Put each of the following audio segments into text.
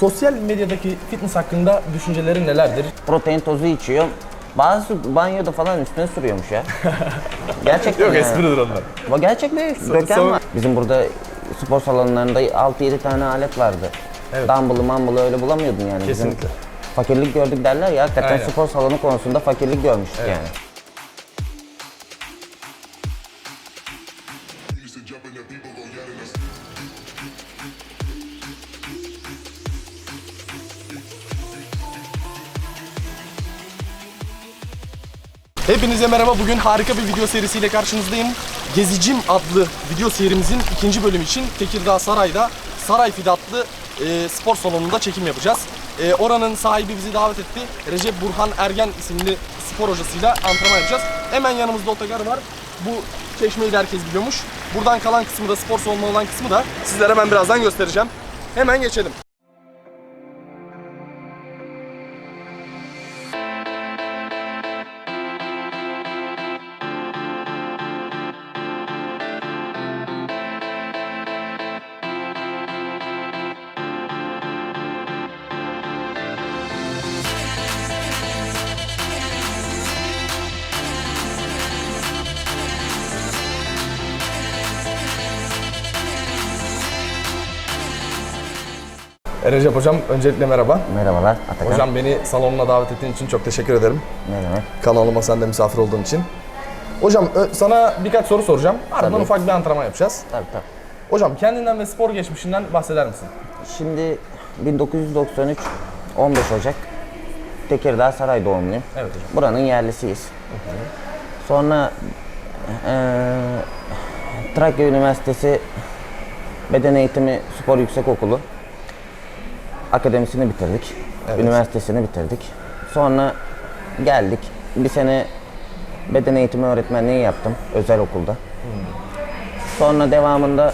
Sosyal medyadaki fitness hakkında düşüncelerin nelerdir? Protein tozu içiyor. Bazı banyoda falan üstüne sürüyormuş ya. Gerçekten Yok yani. espridir onlar. Bu gerçek bir döken var. Bizim burada spor salonlarında 6-7 tane alet vardı. Evet. Dumbbell'ı mambıl'ı öyle bulamıyordun yani. Bizim Kesinlikle. fakirlik gördük derler ya. Hakikaten Aynen. spor salonu konusunda fakirlik görmüştük Evet. yani. Hepinize merhaba. Bugün harika bir video serisiyle karşınızdayım. Gezicim adlı video serimizin ikinci bölümü için Tekirdağ Saray'da Saray Fidatlı e, spor salonunda çekim yapacağız. E, oranın sahibi bizi davet etti. Recep Burhan Ergen isimli spor hocasıyla antrenman yapacağız. Hemen yanımızda otogar var. Bu çeşmeyi de herkes biliyormuş. Buradan kalan kısmı da spor salonu olan kısmı da sizlere ben birazdan göstereceğim. Hemen geçelim. Recep Hocam öncelikle merhaba. Merhabalar Atakan. Hocam beni salonuna davet ettiğin için çok teşekkür ederim. Ne demek? Kanalıma sen de misafir olduğun için. Hocam sana birkaç soru soracağım. Ardından Tabii. ufak bir antrenman yapacağız. Tabii tabii. Hocam kendinden ve spor geçmişinden bahseder misin? Şimdi 1993 15 Ocak Tekirdağ Saray doğumluyum. Evet hocam. Buranın yerlisiyiz. Sonra eee Trakya Üniversitesi Beden Eğitimi Spor Yüksekokulu akademisini bitirdik. Evet. Üniversitesini bitirdik. Sonra geldik. Bir sene beden eğitimi öğretmenliği yaptım özel okulda. Sonra devamında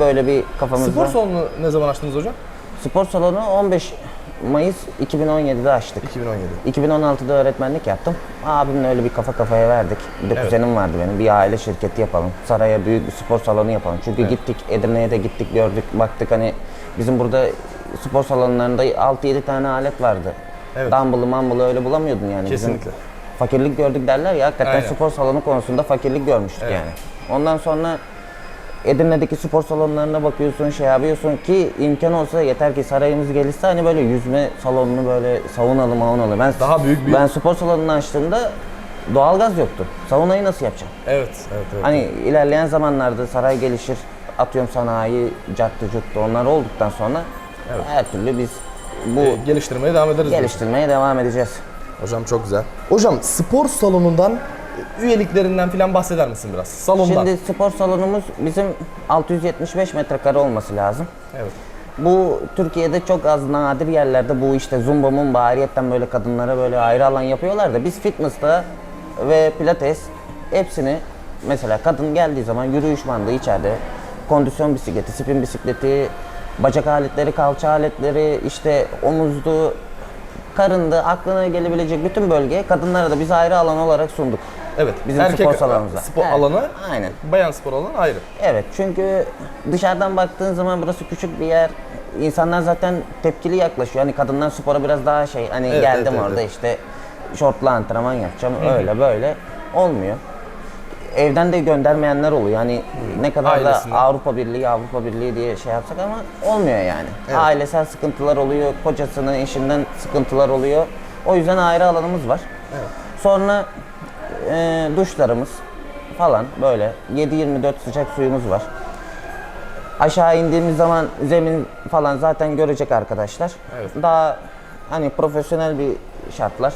böyle bir kafamızda Spor salonunu ne zaman açtınız hocam? spor salonu 15 Mayıs 2017'de açtık. 2017. 2016'da öğretmenlik yaptım. Abimle öyle bir kafa kafaya verdik. Bir de Evet. kuzenim vardı benim. Bir aile şirketi yapalım. Saraya büyük bir spor salonu yapalım. Çünkü gittik Edirne'ye de gittik gördük baktık hani bizim burada spor salonlarında 6-7 tane alet vardı. Evet. Dumbbell'ı mambıl'ı öyle bulamıyordun yani. Bizim Kesinlikle. fakirlik gördük derler ya. Hakikaten Aynen. spor salonu konusunda fakirlik görmüştük Evet. yani. Ondan sonra Edirne'deki spor salonlarına bakıyorsun, şey yapıyorsun ki imkan olsa yeter ki sarayımız gelirse hani böyle yüzme salonunu böyle saunalı maunalı. Ben Daha büyük bir- Ben spor salonunu açtığımda doğalgaz yoktu. Saunayı nasıl yapacağım? Evet, evet, evet. Hani ilerleyen zamanlarda saray gelişir, atıyorum sanayi, cattı cuttu onlar olduktan sonra Evet. her türlü biz bu E, geliştirmeye devam ederiz. diyorsun. geliştirmeye devam edeceğiz. Hocam çok güzel. Hocam spor salonundan e, üyeliklerinden falan bahseder misin biraz? Salondan. Şimdi spor salonumuz bizim 675 metrekare olması lazım. Evet. Bu Türkiye'de çok az nadir yerlerde bu işte zumba mumba ayrıyetten böyle kadınlara böyle ayrı alan yapıyorlar da biz fitness'ta ve pilates hepsini mesela kadın geldiği zaman yürüyüş bandı içeride kondisyon bisikleti, spin bisikleti, bacak aletleri, kalça aletleri, işte omuzdu, karındı, aklına gelebilecek bütün bölgeye kadınlara da biz ayrı alan olarak sunduk. Evet. Bizim spor salonumuzda. Spor Evet, alanı, Aynen. bayan spor alanı ayrı. Evet çünkü dışarıdan baktığın zaman burası küçük bir yer. İnsanlar zaten tepkili yaklaşıyor. Hani kadınlar spora biraz daha şey hani Evet, geldim evet, orada evet. işte şortla antrenman yapacağım öyle böyle olmuyor. Evden de göndermeyenler oluyor. Hani ne kadar Ailesinden. da Avrupa Birliği Avrupa Birliği diye şey yapsak ama olmuyor yani. Ailesel sıkıntılar oluyor, kocasının eşinden sıkıntılar oluyor. O yüzden ayrı alanımız var. Sonra e, duşlarımız falan böyle 7-24 sıcak suyumuz var. Aşağı indiğimiz zaman zemin falan zaten görecek arkadaşlar. Evet. Daha hani profesyonel bir şartlar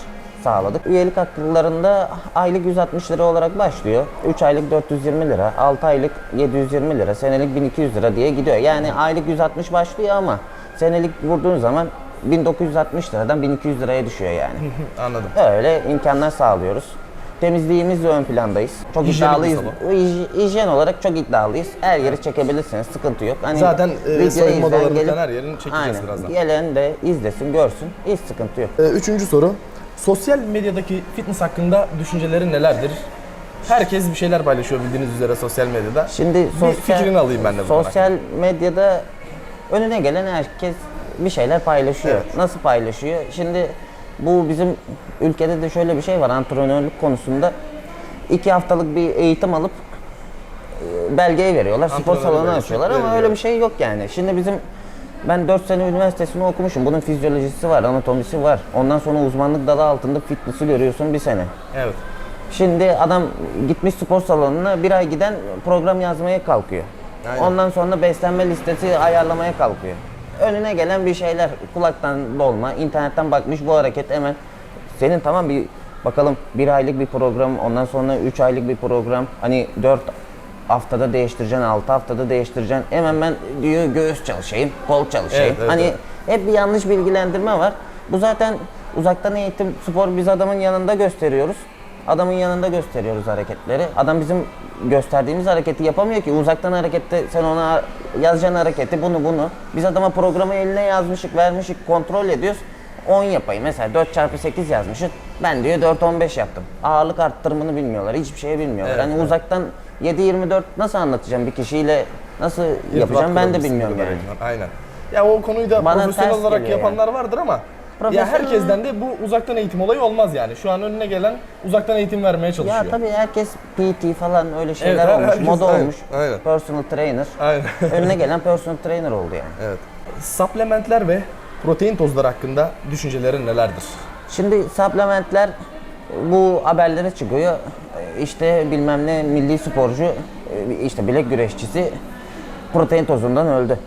sağladık. Üyelik haklarında aylık 160 lira olarak başlıyor. 3 aylık 420 lira, 6 aylık 720 lira, senelik 1200 lira diye gidiyor. Yani aylık 160 başlıyor ama senelik vurduğun zaman 1960 liradan 1200 liraya düşüyor yani. Anladım. Öyle imkanlar sağlıyoruz. Temizliğimizle ön plandayız. Çok Hijyenik iddialıyız. hij- Hijyen olarak çok iddialıyız. Her yeri çekebilirsiniz. Sıkıntı yok. Hani Zaten, e, videoyu soyunma izleyen gelip- her yerini çekeceğiz Aynen. birazdan. Gelen de izlesin, görsün. Hiç sıkıntı yok. Ee, üçüncü soru. Sosyal medyadaki fitness hakkında düşüncelerin nelerdir? Herkes bir şeyler paylaşıyor bildiğiniz üzere sosyal medyada. Şimdi bir sosyal, fikrini alayım ben de bu konu Sosyal medyada önüne gelen herkes bir şeyler paylaşıyor. Evet. Nasıl paylaşıyor? Şimdi bu bizim ülkede de şöyle bir şey var antrenörlük konusunda. iki haftalık bir eğitim alıp e, belgeyi veriyorlar. Spor salonu açıyorlar ama öyle bir şey yok yani. Şimdi bizim ben 4 sene üniversitesini okumuşum. Bunun fizyolojisi var, anatomisi var. Ondan sonra uzmanlık dalı altında fitness'ı görüyorsun bir sene. Evet. Şimdi adam gitmiş spor salonuna bir ay giden program yazmaya kalkıyor. Aynen. Ondan sonra beslenme listesi ayarlamaya kalkıyor. Önüne gelen bir şeyler kulaktan dolma, internetten bakmış bu hareket hemen. Senin tamam bir bakalım bir aylık bir program, ondan sonra üç aylık bir program. Hani dört haftada değiştireceksin, altı haftada değiştireceksin. Hemen ben diyor göğüs çalışayım, kol çalışayım. Evet, evet, hani evet. hep bir yanlış bilgilendirme var. Bu zaten uzaktan eğitim, spor biz adamın yanında gösteriyoruz. Adamın yanında gösteriyoruz hareketleri. Adam bizim gösterdiğimiz hareketi yapamıyor ki. Uzaktan harekette sen ona yazacaksın hareketi, bunu bunu. Biz adama programı eline yazmışık, vermişik, kontrol ediyoruz. 10 yapayım. Mesela 4 çarpı 8 yazmışız. Ben diyor 4-15 yaptım. Ağırlık arttırımını bilmiyorlar. Hiçbir şey bilmiyorlar. Evet, hani evet. uzaktan 7-24 nasıl anlatacağım bir kişiyle nasıl yapacağım ben de İrtibat bilmiyorum yani. Aynen. Ya o konuyu da Bana profesyonel olarak yapanlar vardır ama ya herkesten de bu uzaktan eğitim olayı olmaz yani. Şu an önüne gelen uzaktan eğitim vermeye çalışıyor. Ya tabii herkes PT falan öyle şeyler her- olmuş, herkes- moda aynen, olmuş. aynen. Personal trainer. Aynen. Önüne gelen personal trainer oldu yani. evet. Supplementler ve protein tozları hakkında düşüncelerin nelerdir? Şimdi supplementler bu haberlere çıkıyor. İşte bilmem ne milli sporcu, işte bilek güreşçisi protein tozundan öldü.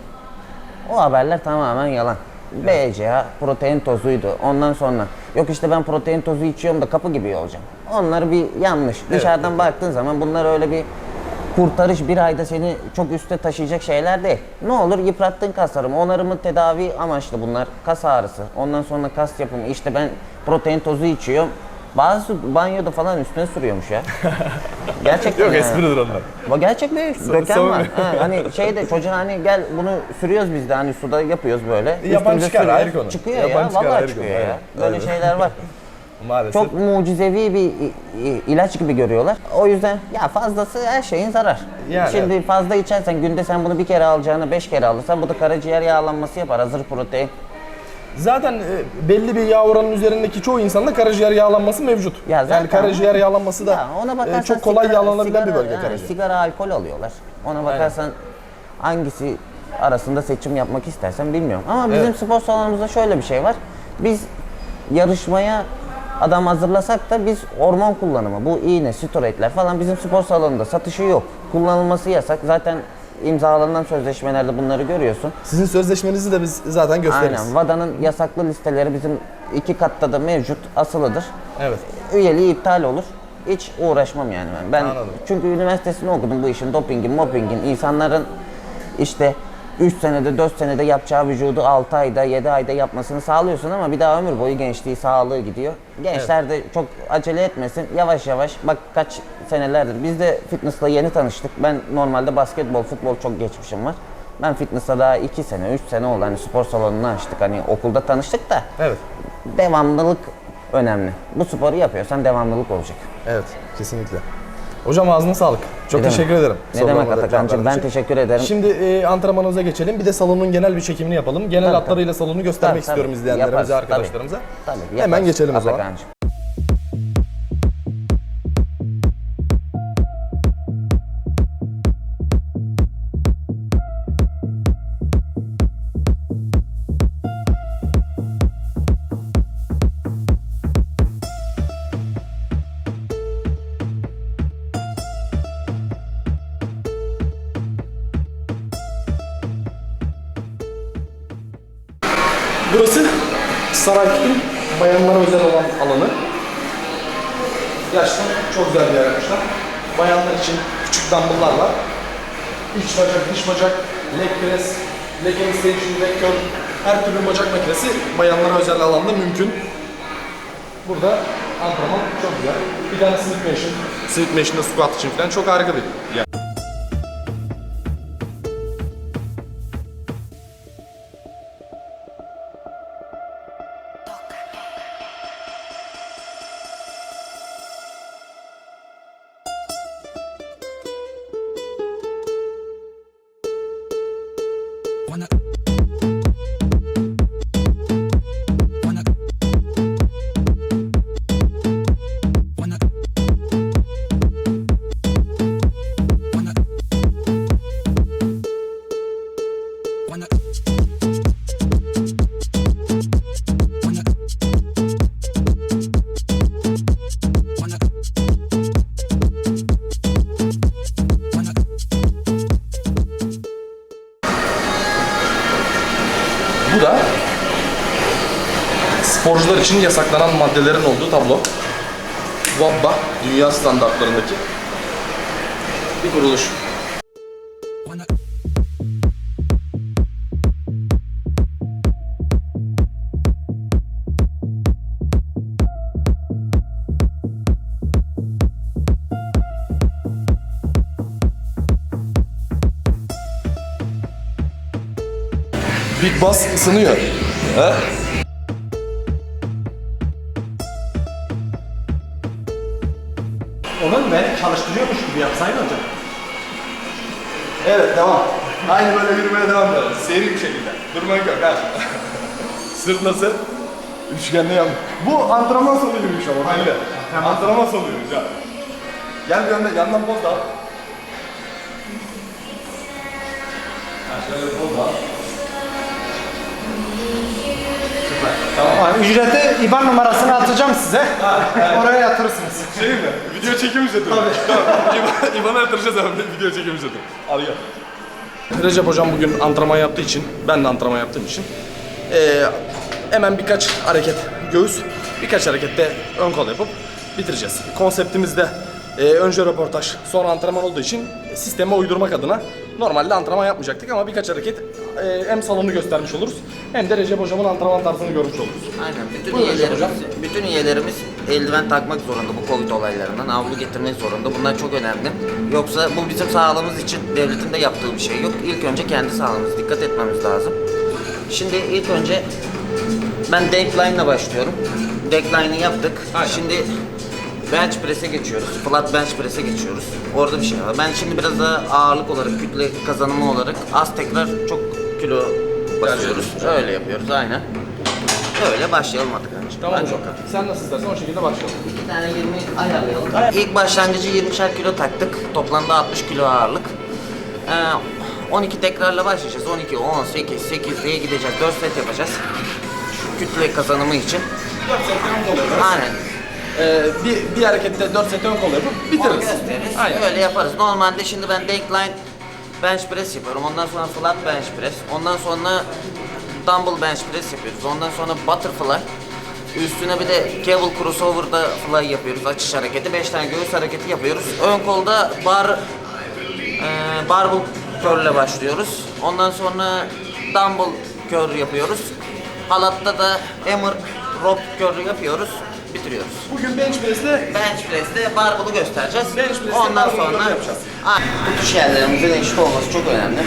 O haberler tamamen yalan. BCA protein tozuydu. Ondan sonra yok işte ben protein tozu içiyorum da kapı gibi olacağım. Onlar bir yanlış. Dışarıdan baktığın zaman bunlar öyle bir kurtarış bir ayda seni çok üste taşıyacak şeyler değil. Ne olur yıprattığın kaslarımı, onarımı tedavi amaçlı bunlar. Kas ağrısı, ondan sonra kas yapımı. İşte ben protein tozu içiyorum. Bazı banyoda falan üstüne sürüyormuş ya. Gerçekten Yok yani. espridir onlar. Bu gerçek bir döken var. Ha, hani şeyde çocuğa hani gel bunu sürüyoruz biz de hani suda yapıyoruz böyle. Üstümüze çıkar, sürüyoruz. ayrı konu. Çıkıyor Yapan ya çıkar, vallahi ayrı çıkıyor konu, ya. aynen. Böyle Aynen. şeyler var. Maalesef. Çok mucizevi bir ilaç gibi görüyorlar. O yüzden ya fazlası her şeyin zarar. Yani Şimdi fazla içersen günde sen bunu bir kere alacağını beş kere alırsan bu da karaciğer yağlanması yapar. Hazır protein. Zaten e, belli bir yağ oranının üzerindeki çoğu insanda karaciğer yağlanması mevcut. Ya zaten- yani karaciğer yağlanması da Ya ona bakarsan e, çok kolay sigara- yağlanabilen bir sigara- bölge ha, karaciğer. Sigara, alkol alıyorlar. Ona bakarsan hangisi arasında seçim yapmak istersen bilmiyorum. Ama bizim Evet. spor salonumuzda şöyle bir şey var. Biz yarışmaya adam hazırlasak da biz hormon kullanımı, bu iğne, steroidler falan bizim spor salonunda satışı yok. Kullanılması yasak. Zaten imzalanan sözleşmelerde bunları görüyorsun. Sizin sözleşmenizi de biz zaten gösteririz. Aynen. WADA'nın yasaklı listeleri bizim iki katta da mevcut, asılıdır Evet. üyeliği iptal olur. Hiç uğraşmam yani ben. Ben Anladım. çünkü üniversitesini okudum bu işin dopingin, mopingin, insanların işte 3 senede 4 senede yapacağı vücudu 6 ayda 7 ayda yapmasını sağlıyorsun ama bir daha ömür boyu gençliği sağlığı gidiyor. Gençler de çok acele etmesin. Yavaş yavaş bak kaç senelerdir. Biz de fitnessla yeni tanıştık. Ben normalde basketbol, futbol çok geçmişim var. Ben fitnessla daha 2 sene, 3 sene oldu. Hani spor salonunu açtık. Hani okulda tanıştık da Evet. devamlılık önemli. Bu sporu yapıyorsan devamlılık olacak. Evet. Kesinlikle. Hocam ağzına sağlık. Çok Ne demek? teşekkür ederim. Ne Sorularıma demek da Atakan'cığım ben için. teşekkür ederim. Şimdi e, antrenmanımıza geçelim. Bir de salonun genel bir çekimini yapalım. Genel Tabii, hatlarıyla salonu göstermek Tabii, istiyorum tabii. izleyenlerimize, Yaparız, tabii. arkadaşlarımıza. Tabii, Hemen yaparız geçelim o zaman. Atakan'cığım. Saraykut'un bayanlara özel olan alanı. Gerçekten çok güzel bir yer yapmışlar. Bayanlar için küçük dumbbell'lar var. İç bacak, dış bacak, leg press, leg extension, leg curl, her türlü bacak makinesi bayanlara özel alanda mümkün. Burada antrenman çok güzel. Bir tane Smith Machine, Smith Machine'da squat için falan çok harika bir yer. Wanna sporcular için yasaklanan maddelerin olduğu tablo. WABBA, dünya standartlarındaki bir kuruluş. Big Boss ısınıyor. He? Onun beni çalıştırıyormuş gibi yapsaydın hocam. Evet devam. Aynı böyle yürümeye devam edelim. Seri bir şekilde. Durmak yok ha. Sırt nasıl? Üçgenle yan. Bu antrenman sonu yürüyüş ama. Aynen. Antrenman sonu yürüyüş ha. Gel bir yandan, yandan poz da al. Ha, şöyle poz da al. Ama ücreti IBAN numarasını atacağım size. Oraya yatırırsınız. Şey mi? Video çekim ücreti mi? Tamam. İban, İban'a yatıracağız hemen video çekim ücreti. Al gel. Recep hocam bugün antrenman yaptığı için, ben de antrenman yaptığım için eee, hemen birkaç hareket göğüs, birkaç harekette ön kol yapıp bitireceğiz. Konseptimiz de eee, önce röportaj, sonra antrenman olduğu için sisteme uydurmak adına normalde antrenman yapmayacaktık ama birkaç hareket eee, hem salonu göstermiş oluruz hem de Recep hocamın antrenman tarzını görmüş oluruz. Aynen. Bütün Buyurun hocam. üyelerimiz, bütün üyelerimiz eldiven takmak zorunda bu Covid olaylarından. Havlu getirmek zorunda. Bunlar çok önemli. Yoksa bu bizim sağlığımız için devletin de yaptığı bir şey yok. İlk önce kendi sağlığımız dikkat etmemiz lazım. Şimdi ilk önce ben deckline'la başlıyorum. Deckline'ı yaptık. Aynen. Şimdi bench press'e geçiyoruz. Flat bench press'e geçiyoruz. Orada bir şey var. Ben şimdi biraz daha ağırlık olarak, kütle kazanımı olarak az tekrar çok kilo basıyoruz. Öyle yapıyoruz aynen. Öyle başlayalım artık. önce. Tamam Ben hocam. çok Sen nasıl istersen o şekilde başlayalım. İki tane 20 ayarlayalım. İlk başlangıcı 20'şer kilo taktık. Toplamda 60 kilo ağırlık. Ee, 12 tekrarla başlayacağız. 12, 10, 8, 8 diye gideceğiz. 4 set yapacağız. Kütle kazanımı için. 4 set yaparız. Aynen. Ee, bir, bir harekette 4 set ön kol yapıp Onu bitiririz. gösteririz. Aynen. Öyle yaparız. Normalde şimdi ben decline bench press yapıyorum. Ondan sonra flat bench press. Ondan sonra dumbbell bench press yapıyoruz. Ondan sonra butterfly. Üstüne bir de cable crossover'da fly yapıyoruz. Açış hareketi. 5 tane göğüs hareketi yapıyoruz. Ön kolda bar e, barbell curl ile başlıyoruz. Ondan sonra dumbbell curl yapıyoruz. Halatta da hammer rope curl yapıyoruz. Bitiriyoruz. Bugün bench press'te Bench press'te barbell'ı göstereceğiz. Bench press'te Ondan sonra yapacağız. Aynen. Bu tuş yerlerimizin eşit olması çok önemli.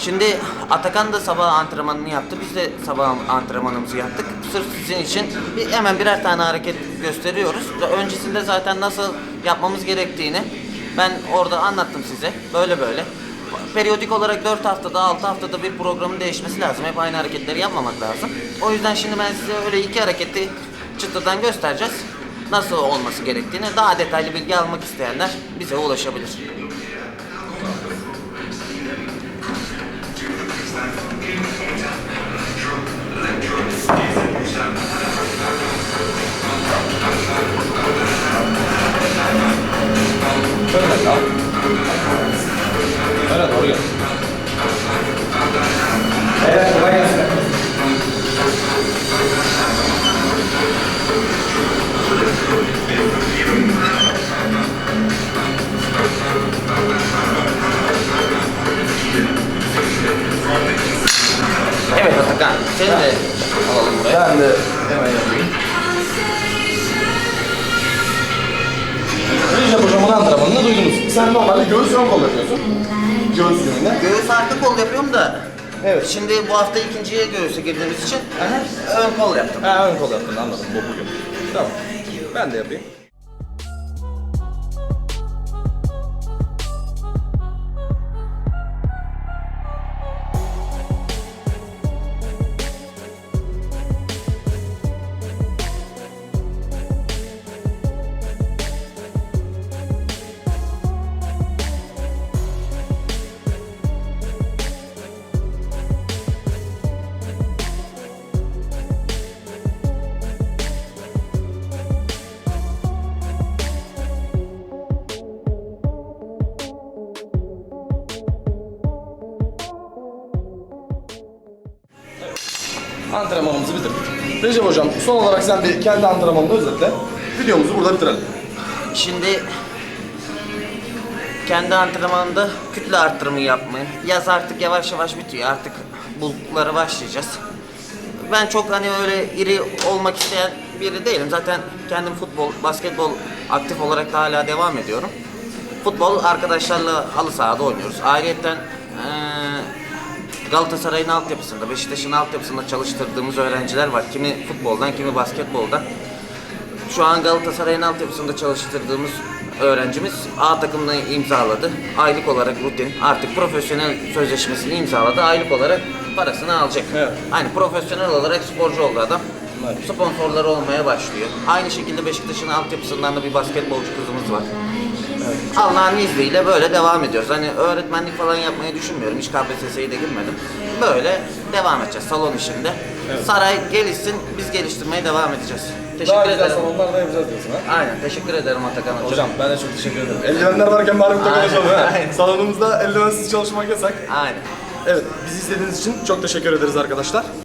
Şimdi Atakan da sabah antrenmanını yaptı. Biz de sabah antrenmanımızı yaptık. Sırf sizin için bir, hemen birer tane hareket gösteriyoruz. Öncesinde zaten nasıl yapmamız gerektiğini ben orada anlattım size. Böyle böyle. Periyodik olarak 4 haftada 6 haftada bir programın değişmesi lazım. Hep aynı hareketleri yapmamak lazım. O yüzden şimdi ben size öyle iki hareketi çıtadan göstereceğiz. Nasıl olması gerektiğini daha detaylı bilgi almak isteyenler bize ulaşabilir. Hemen yapayım. Recep hocamın antrenmanını duydunuz. Sen normalde göğüs ön kol yapıyorsun. Göğüs gününde. Göğüs arka kol yapıyorum da Evet. Şimdi bu hafta ikinciye göğüse girdiğimiz için ön kol yaptım. Ha ön kol yaptın anladım bu bugün. Tamam. Ben de yapayım. Antrenmanımızı bitirdik. Recep hocam son olarak sen bir kendi antrenmanını özetle. Videomuzu burada bitirelim. Şimdi kendi antrenmanında kütle arttırımı yapmayı. Yaz artık yavaş yavaş bitiyor. Artık bulgulara başlayacağız. Ben çok hani öyle iri olmak isteyen biri değilim. Zaten kendim futbol, basketbol aktif olarak da hala devam ediyorum. Futbol arkadaşlarla halı sahada oynuyoruz. Ayrıyeten eee Galatasaray'ın altyapısında, Beşiktaş'ın altyapısında çalıştırdığımız öğrenciler var. Kimi futboldan, kimi basketboldan. Şu an Galatasaray'ın altyapısında çalıştırdığımız öğrencimiz A takımını imzaladı. Aylık olarak rutin, artık profesyonel sözleşmesini imzaladı. Aylık olarak parasını alacak. Evet. Aynı profesyonel olarak sporcu oldu adam. Sponsorları olmaya başlıyor. Aynı şekilde Beşiktaş'ın altyapısından da bir basketbolcu kızımız var. Allah'ın izniyle böyle devam ediyoruz. Hani öğretmenlik falan yapmayı düşünmüyorum. Hiç KPSS'ye de girmedim. Böyle devam edeceğiz salon işinde. Saray gelişsin, biz geliştirmeye devam edeceğiz. Teşekkür Daha güzel ederim. salonlar da yapacağız diyorsun ha. Aynen, teşekkür ederim Atakan Hocam. Hocam ben de çok teşekkür ederim. Eldivenler varken bari burada Aynen, konuşalım ha. aynen. Salonumuzda eldivensiz çalışmak yasak. Aynen. Evet, bizi izlediğiniz için çok teşekkür ederiz arkadaşlar.